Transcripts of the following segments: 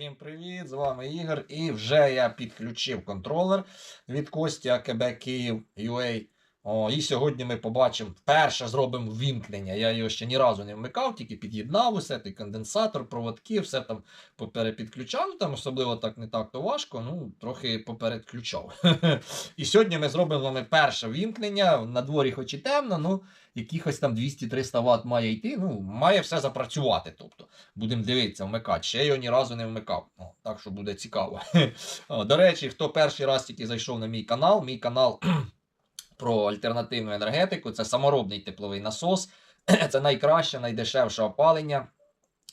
Всім привіт! З вами Ігор. І вже я підключив контролер від Кості АКБ Київ UA. О, і сьогодні ми побачимо, перше зробимо вімкнення. Я його ще ні разу не вмикав, тільки під'єднав усе, той конденсатор, проводки, все там поперепідключав. Там особливо так не так то важко, ну трохи попередключав. І сьогодні ми зробимо вами перше вімкнення. На дворі хоч і темно, ну якихось там 200-300 Вт має йти. Ну, має все запрацювати. Тобто, будемо дивитися, вмикати. Ще його ні разу не вмикав. О, так що буде цікаво. До речі, хто перший раз тільки зайшов на мій канал, мій канал про альтернативну енергетику, це саморобний тепловий насос. Це найкраще, найдешевше опалення.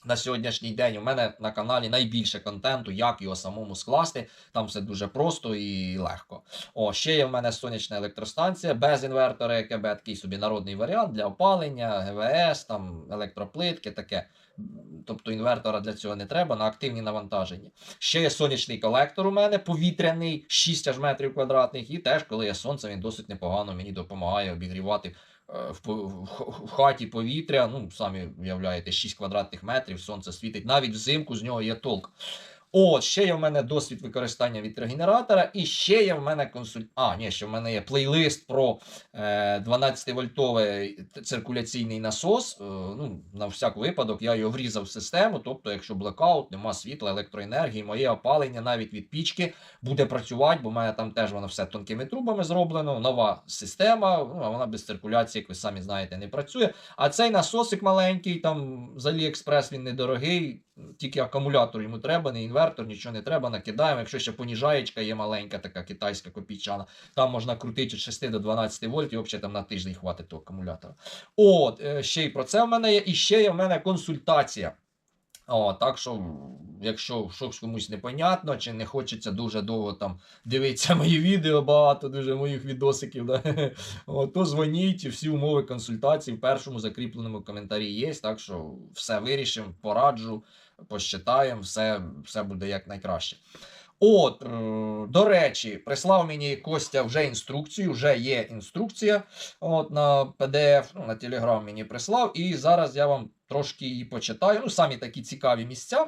На сьогоднішній день у мене на каналі найбільше контенту, як його самому скласти. Там все дуже просто і легко. О, ще є в мене сонячна електростанція без інвертора, ЕКБ, такий собі народний варіант для опалення, ГВС, там електроплитки, таке. Тобто інвертора для цього не треба на активні навантаження. Ще є сонячний колектор у мене повітряний, 6 аж метрів квадратних. І теж, коли є сонце, він досить непогано мені допомагає обігрівати в в хаті повітря. Ну, самі уявляєте, 6 квадратних метрів, сонце світить. Навіть взимку з нього є толк. От, ще є в мене досвід використання вітрогенератора, і ще є в мене консуль... А, ні, ще в мене є плейлист про е, 12-вольтовий циркуляційний насос. Е, ну, на всяк випадок я його врізав в систему. Тобто, якщо блекаут, нема світла, електроенергії, моє опалення навіть від пічки буде працювати, бо в мене там теж воно все тонкими трубами зроблено. Нова система, ну, а вона без циркуляції, як ви самі знаєте, не працює. А цей насосик маленький, там з Аліекспрес він недорогий, тільки акумулятор йому треба, не інвертор, нічого не треба, накидаємо. Якщо ще поніжаєчка є маленька, така китайська копійчана, там можна крутити від 6 до 12 вольт, і взагалі там на тиждень хватить того акумулятора. От, е, ще й про це в мене є, і ще є в мене консультація. О, так що, якщо щось комусь непонятно, чи не хочеться дуже довго там дивитися мої відео, багато дуже моїх відосиків, да? О, то дзвоніть, всі умови консультації в першому закріпленому коментарі є. Так що все вирішимо, пораджу, посчитаємо, все, все буде як найкраще. От, е, до речі, прислав мені Костя вже інструкцію, вже є інструкція от, на PDF, ну, на Telegram мені прислав, і зараз я вам трошки її почитаю. Ну, самі такі цікаві місця.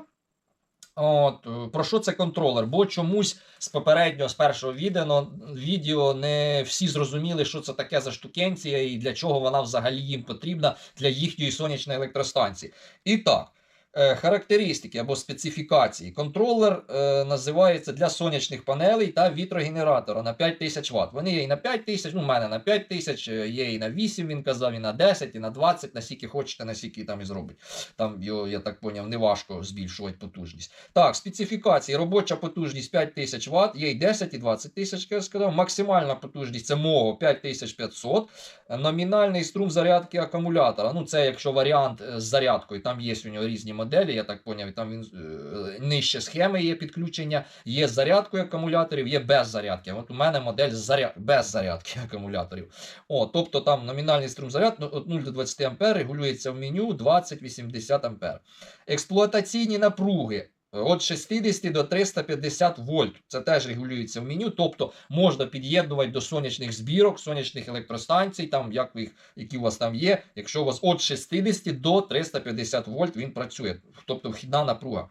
От, е, про що це контролер? Бо чомусь з попереднього, з першого відео, відео не всі зрозуміли, що це таке за штукенція і для чого вона взагалі їм потрібна для їхньої сонячної електростанції. І так. Е, Характеристики або специфікації. Контролер е, називається для сонячних панелей та вітрогенератора на 5000 Вт. Вони є і на 5000, ну, у мене на 5000, е, є і на 8, він казав, і на 10, і на 20, наскільки хочете, наскільки там і зробить. Там я так поняв, не важко збільшувати потужність. Так, специфікації. Робоча потужність 5000 Вт, є і 10, і 20 тисяч, я сказав. Максимальна потужність це мого 5500. Номінальний струм зарядки акумулятора. Ну, це якщо варіант з зарядкою, там є у нього різні моделі, я так поняв, там він е, нижче схеми є підключення, є з зарядкою акумуляторів, є без зарядки. От у мене модель заряд... без зарядки акумуляторів. О, тобто там номінальний струм заряд ну, від 0 до 20 А регулюється в меню 20-80 А. Експлуатаційні напруги. Від 60 до 350 вольт. Це теж регулюється в меню. Тобто можна під'єднувати до сонячних збірок, сонячних електростанцій, там як ви їх, які у вас там є. Якщо у вас від 60 до 350 вольт він працює. Тобто вхідна напруга.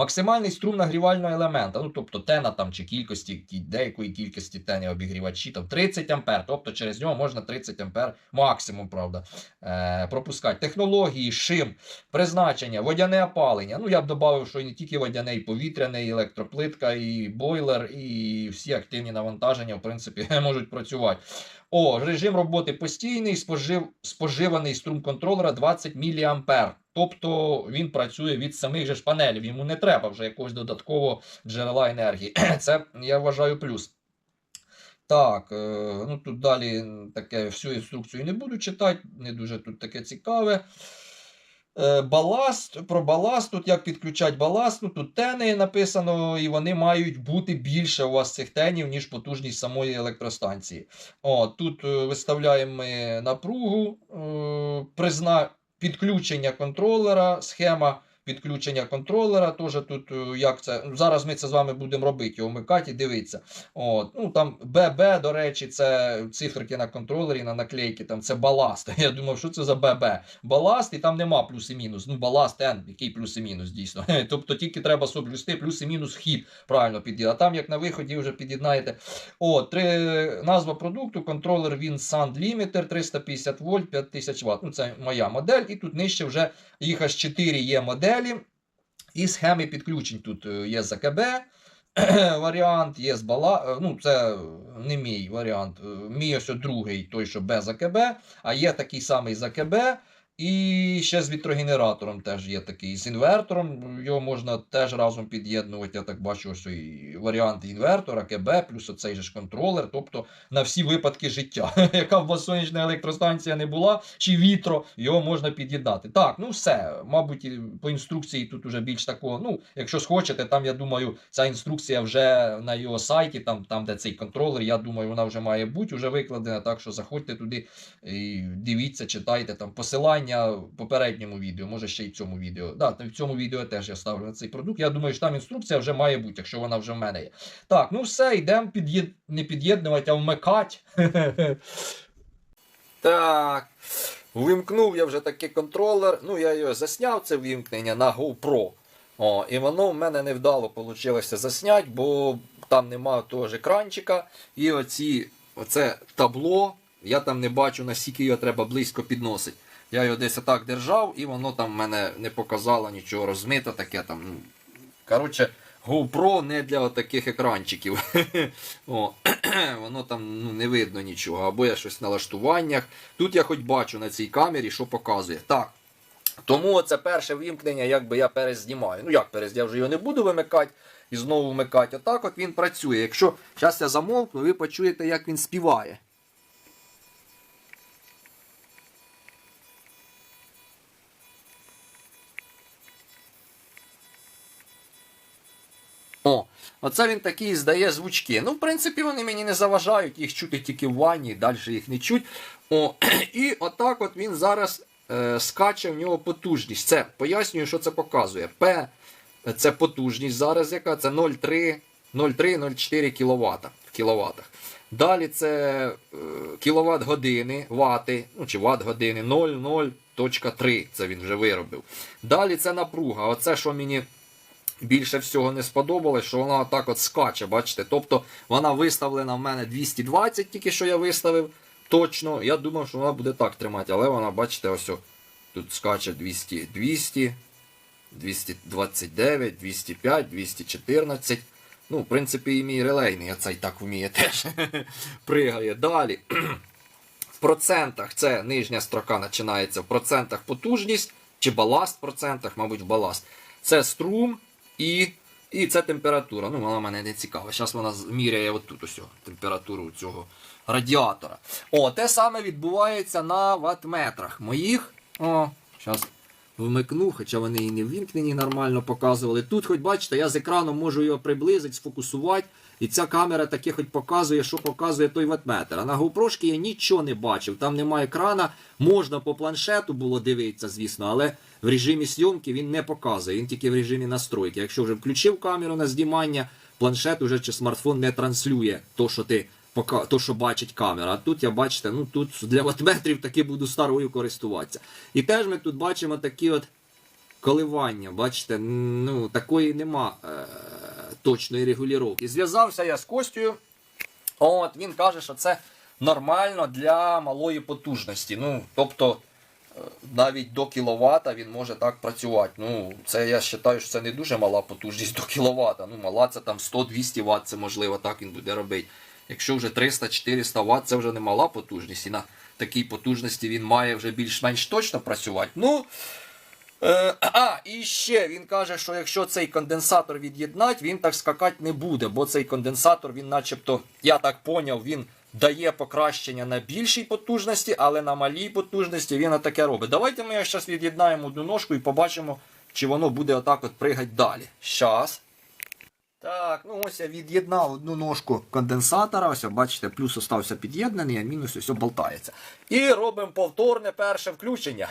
Максимальний струм нагрівального елемента, ну тобто тена там чи кількості деякої кількості тені обігрівачі, там 30 ампер, тобто через нього можна 30 ампер максимум, правда, е, пропускати. Технології, шим, призначення, водяне опалення. Ну я б додав, що не тільки водяне, і повітряне, і електроплитка, і бойлер, і всі активні навантаження, в принципі, можуть працювати. О, режим роботи постійний, спожив, споживаний струм контролера 20 мА. Тобто він працює від самих же ж панелів. Йому не треба вже якогось додаткового джерела енергії. Це я вважаю плюс. Так, е, ну тут далі таке всю інструкцію не буду читати, не дуже тут таке цікаве. Е, Баласт, про баласт, тут як підключати баласт, ну тут тени написано, і вони мають бути більше у вас цих тенів, ніж потужність самої електростанції. О, тут е, виставляємо ми напругу, е, призна... підключення контролера, схема підключення контролера. Теж тут е, як це. ну, Зараз ми це з вами будемо робити, його вмикати і дивитися. От. Ну, там ББ, до речі, це циферки на контролері, на наклейки, там це баласт. Я думав, що це за ББ. Баласт, і там нема плюс і мінус. Ну, баласт N, який плюс і мінус, дійсно. Тобто тільки треба соблюсти плюс і мінус вхід правильно під'єднати. А там, як на виході, вже під'єднаєте. О, три, назва продукту, контролер Win Sound Limiter 350 вольт, 5000 Вт. Ну, це моя модель. І тут нижче вже їх аж 4 є моделі. І схеми підключень тут е, є ЗКБ варіант, є з бала. е, Ну, це не мій варіант. е, Мій ось другий, той, що без АКБ, а є такий самий з АКБ. І ще з вітрогенератором теж є такий. З інвертором його можна теж разом під'єднувати. Я так бачу, ось і варіант інвертора, КБ, плюс оцей же ж контролер. Тобто на всі випадки життя. Яка б вас сонячна електростанція не була, чи вітро, його можна під'єднати. Так, ну все. Мабуть, по інструкції тут уже більш такого. Ну, якщо схочете, там я думаю, ця інструкція вже на його сайті, там, там де цей контролер, я думаю, вона вже має бути вже викладена. Так що заходьте туди і дивіться, читайте там посилання в попередньому відео, може ще й в цьому відео. Да, в цьому відео теж я ставлю на цей продукт. Я думаю, що там інструкція вже має бути, якщо вона вже в мене є. Так, ну все, йдемо під'єд... не під'єднувати, а вмикати. Так. Вимкнув я вже такий контролер. Ну, я його засняв, це вимкнення на GoPro. О, і воно в мене невдало вийшло засняти, бо там немає того ж екранчика. І оці, оце табло, я там не бачу, наскільки його треба близько підносити. Я його десь отак держав, і воно там в мене не показало нічого розмито таке там. ну, Коротше, GoPro не для таких екранчиків. О, воно там ну, не видно нічого. Або я щось в налаштуваннях. Тут я хоч бачу на цій камері, що показує. Так. Тому це перше вимкнення, якби я перезнімаю. Ну як перез, я вже його не буду вимикати і знову вмикати. Отак от він працює. Якщо зараз я замовкну, ви почуєте, як він співає. Оце він такий здає звучки. Ну, в принципі, вони мені не заважають, їх чути тільки в ванні, далі їх не чуть. О, і отак от він зараз е, скаче в нього потужність. Це пояснюю, що це показує. П це потужність зараз, яка це 0,3 0,3-0,4 кВт в кіловатах. Далі це е, кіловат години, вати, ну чи ват години 0,0.3. Це він вже виробив. Далі це напруга. Оце, що мені більше всього не сподобалось, що вона отак от скаче, бачите? Тобто вона виставлена в мене 220, тільки що я виставив. Точно. Я думав, що вона буде так тримати, але вона, бачите, ось тут скаче 200, 200, 229, 205, 214. Ну, в принципі, і мій релейний, оцей так вміє теж. Пригає. Далі. В процентах це нижня строка починається в процентах потужність, чи баласт в процентах, мабуть, в баласт. Це струм і, і це температура. Ну, вона мене не цікава. Зараз вона міряє отут ось температуру цього радіатора. О, те саме відбувається на ватметрах моїх. О, зараз вмикну, хоча вони і не ввімкнені нормально показували. Тут, хоч бачите, я з екрану можу його приблизити, сфокусувати. І ця камера таке хоч показує, що показує той ватметр. А на GoPro я нічого не бачив. Там немає екрана. Можна по планшету було дивитися, звісно, але в режимі зйомки він не показує. Він тільки в режимі настройки. Якщо вже включив камеру на знімання, планшет уже чи смартфон не транслює то, що ти то, що бачить камера. А тут я бачите, ну тут для ватметрів таки буду старою користуватися. І теж ми тут бачимо такі от коливання. Бачите, ну такої нема е, точної регулювання. Зв'язався я з Костю. От він каже, що це нормально для малої потужності. Ну, тобто. е, Навіть до кіловата він може так працювати. Ну, це я вважаю, що це не дуже мала потужність до кіловата. Ну, мала це там 100-200 Вт, це можливо так він буде робити. Якщо вже 300-400 Вт, це вже не мала потужність. І на такій потужності він має вже більш-менш точно працювати. Ну, Е, а, і ще він каже, що якщо цей конденсатор від'єднати, він так скакати не буде, бо цей конденсатор, він начебто, я так поняв, він дає покращення на більшій потужності, але на малій потужності він таке робить. Давайте ми зараз від'єднаємо одну ножку і побачимо, чи воно буде отак от пригати далі. Щас. Так, ну ось я від'єднав одну ножку конденсатора. Ось, бачите, плюс остався під'єднаний, а мінус ось болтається. І робимо повторне перше включення.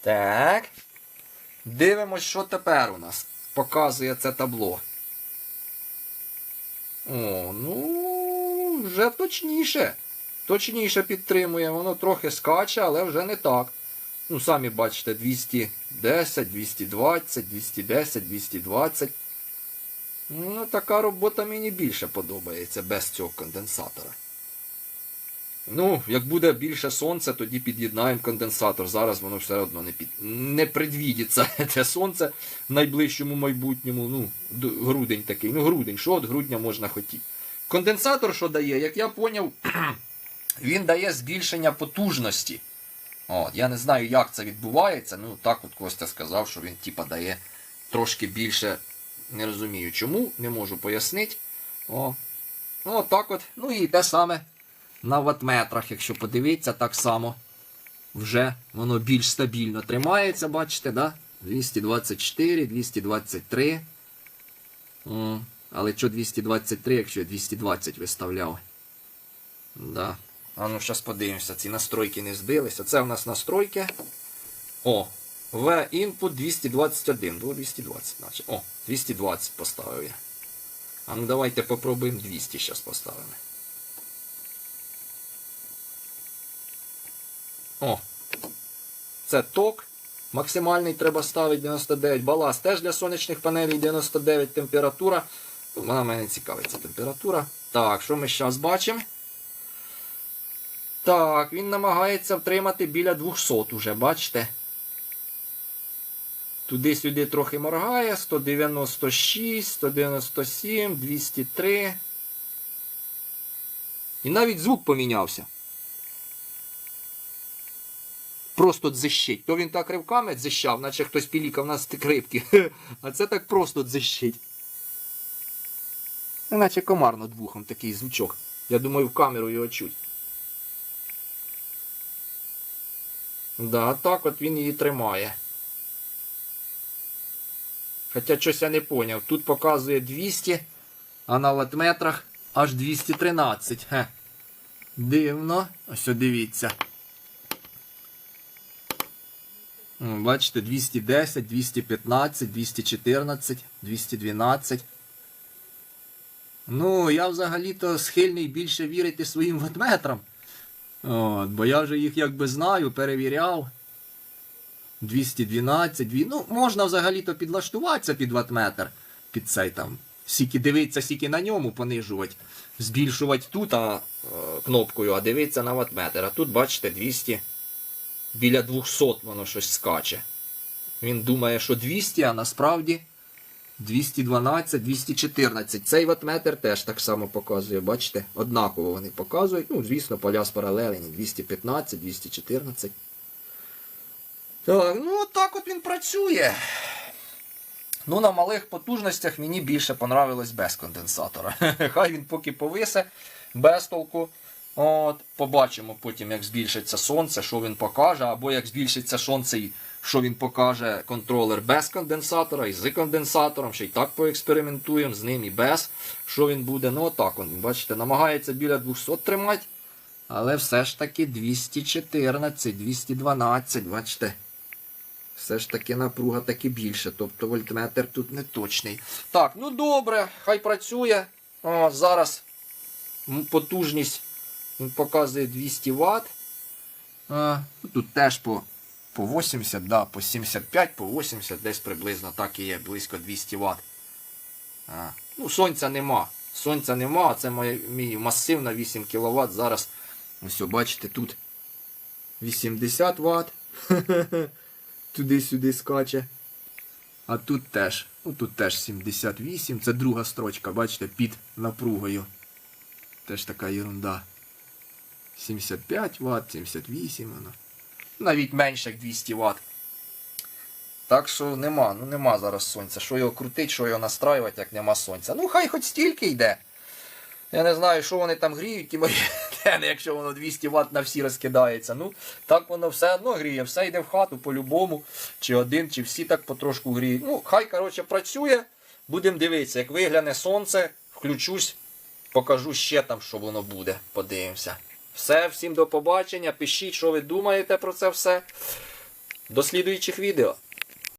Так. Дивимось, що тепер у нас показує це табло. О, ну, вже точніше. Точніше підтримує, воно трохи скаче, але вже не так. Ну, самі бачите, 210, 220, 210, 220. Ну, така робота мені більше подобається без цього конденсатора. Ну, як буде більше сонця, тоді під'єднаємо конденсатор. Зараз воно все одно не під... не предвідиться це сонце в найближчому майбутньому. Ну, грудень такий. Ну, грудень, що від грудня можна хотіти. Конденсатор, що дає, як я поняв, він дає збільшення потужності. От, я не знаю, як це відбувається. Ну, так от Костя сказав, що він типа дає трошки більше. Не розумію чому, не можу пояснити. О. Ну, так от. Ну і те саме на ватметрах, якщо подивитися, так само вже воно більш стабільно тримається, бачите, да? 224, 223. О, але що 223, якщо я 220 виставляв? Да. А ну, зараз подивимося, ці настройки не збилися. Це у нас настройки. О, В input 221. Було 220, наче. О, 220 поставив я. А ну давайте попробуємо 200 зараз поставимо. О. Це ток. Максимальний треба ставити 99. Баласт теж для сонячних панелей 99 температура. Вона мене цікавиться температура. Так, що ми зараз бачимо? Так, він намагається втримати біля 200 уже, бачите? Туди-сюди трохи моргає. 196, 197, 203. І навіть звук помінявся. Просто дзищить. То він так ривками дзищав, наче хтось пілікав на стик рибки. А це так просто дзищить. Наче комар над вухом такий звучок. Я думаю, в камеру його чуть. Да, так от він її тримає. Хоча щось я не поняв. Тут показує 200, а на ватметрах аж 213. Хе. Дивно. Ось дивіться. Бачите, 210, 215, 214, 212. Ну, я взагалі-то схильний більше вірити своїм ватметрам. От, бо я вже їх якби знаю, перевіряв. 212, дві... ну, можна взагалі-то підлаштуватися під ватметр, під цей там. Сіки дивитися, сіки на ньому понижувати, збільшувати тут а, е, кнопкою, а дивитися на ватметр. А тут, бачите, 200, біля 200 воно щось скаче. Він думає, що 200, а насправді 212, 214. Цей ватметр теж так само показує, бачите? Однаково вони показують. Ну, звісно, поля спаралелені. 215, 214. Так, ну так от він працює. Ну, на малих потужностях мені більше понравилось без конденсатора. Хай він поки повисе, без толку. От, побачимо потім, як збільшиться сонце, що він покаже, або як збільшиться сонце, і що він покаже контролер без конденсатора і з конденсатором. Ще й так поекспериментуємо з ним і без. Що він буде. Ну, отак, он, бачите, намагається біля 200 тримати. Але все ж таки 214, 212, бачите. Все ж таки напруга таки більше, тобто вольтметр тут не точний. Так, ну добре, хай працює. О, зараз потужність він показує 200 Вт. А, тут теж по, по 80, да, по 75, по 80, десь приблизно так і є, близько 200 Вт. А, ну, сонця нема. Сонця нема, а це моє, мій масив на 8 кВт. Зараз, ось, бачите, тут 80 Вт. Туди-сюди скаче. А тут теж. Ну тут теж 78. Це друга строчка, бачите, під напругою. Теж така ерунда. 75 Вт, 78 воно. Навіть менше як 200 Вт. Так що нема, ну нема зараз сонця. Що його крутить, що його настраювати, як нема сонця. Ну хай хоч стільки йде. Я не знаю, що вони там гріють, ті мої антени, якщо воно 200 Вт на всі розкидається. Ну, так воно все одно гріє, все йде в хату по-любому. Чи один, чи всі так потрошку гріють. Ну, хай, коротше, працює. Будемо дивитися, як вигляне сонце, включусь, покажу ще там, що воно буде. Подивимося. Все, всім до побачення. Пишіть, що ви думаєте про це все. До слідуючих відео.